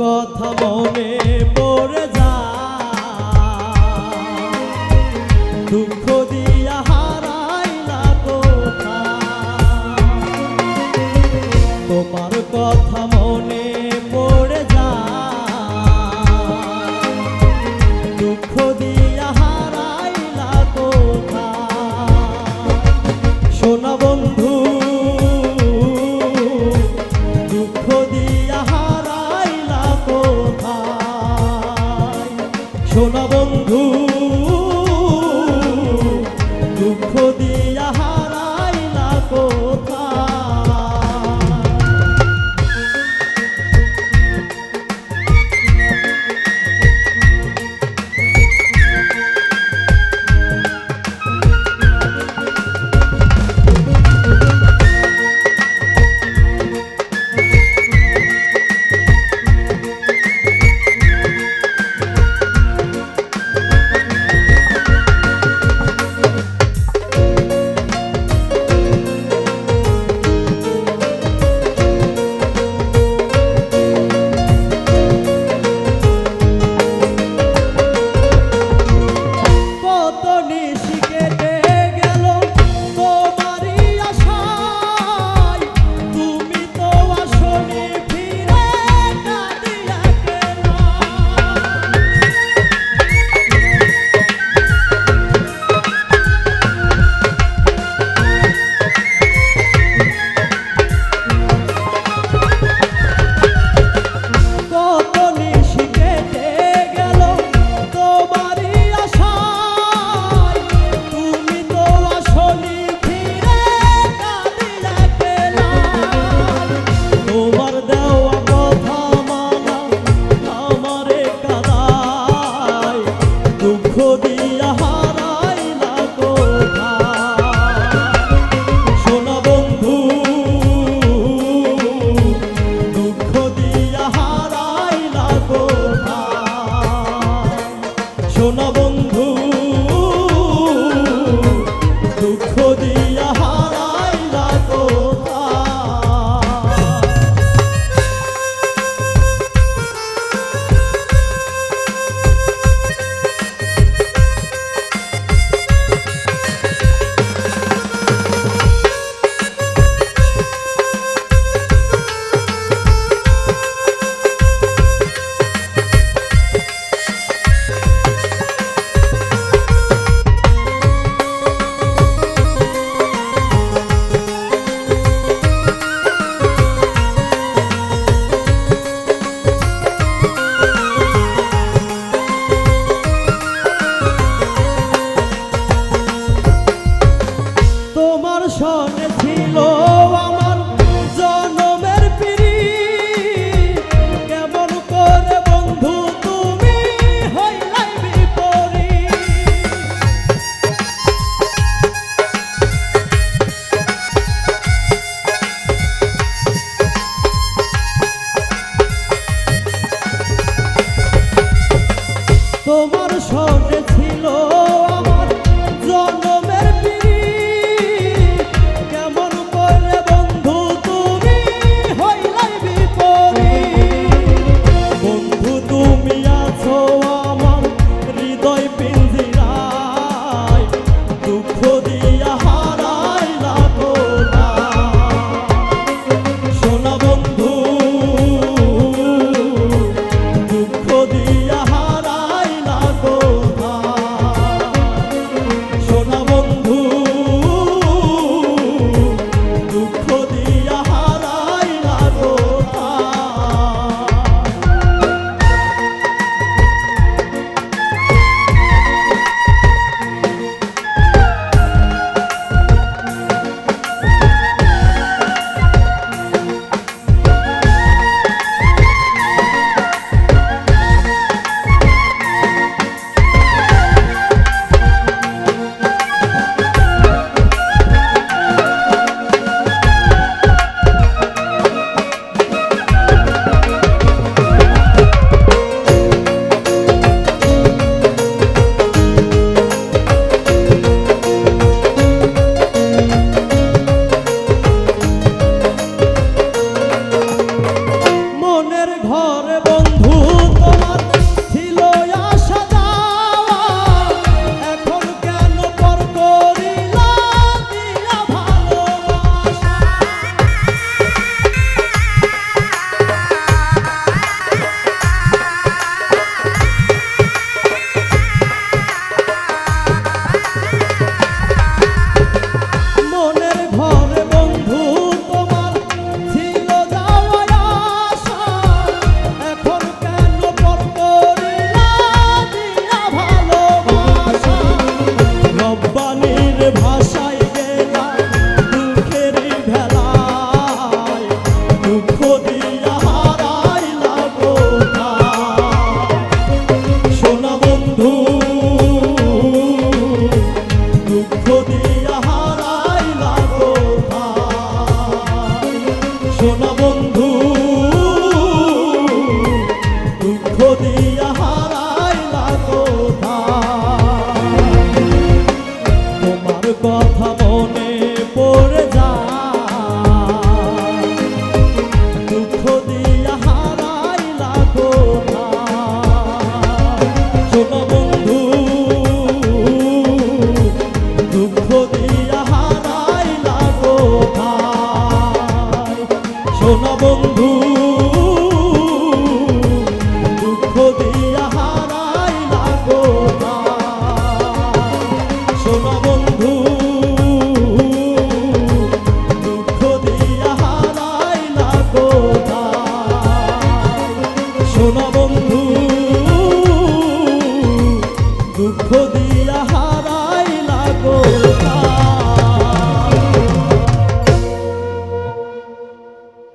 কথা মনে পড়ে যা দুঃখ দিয়া হারাইলা কোথা তোমার কথা মনে পড়ে তোমার সঙ্গে ছিল। বাণীর ভাষায় শোনা বন্ধু দুঃখ দিয়ে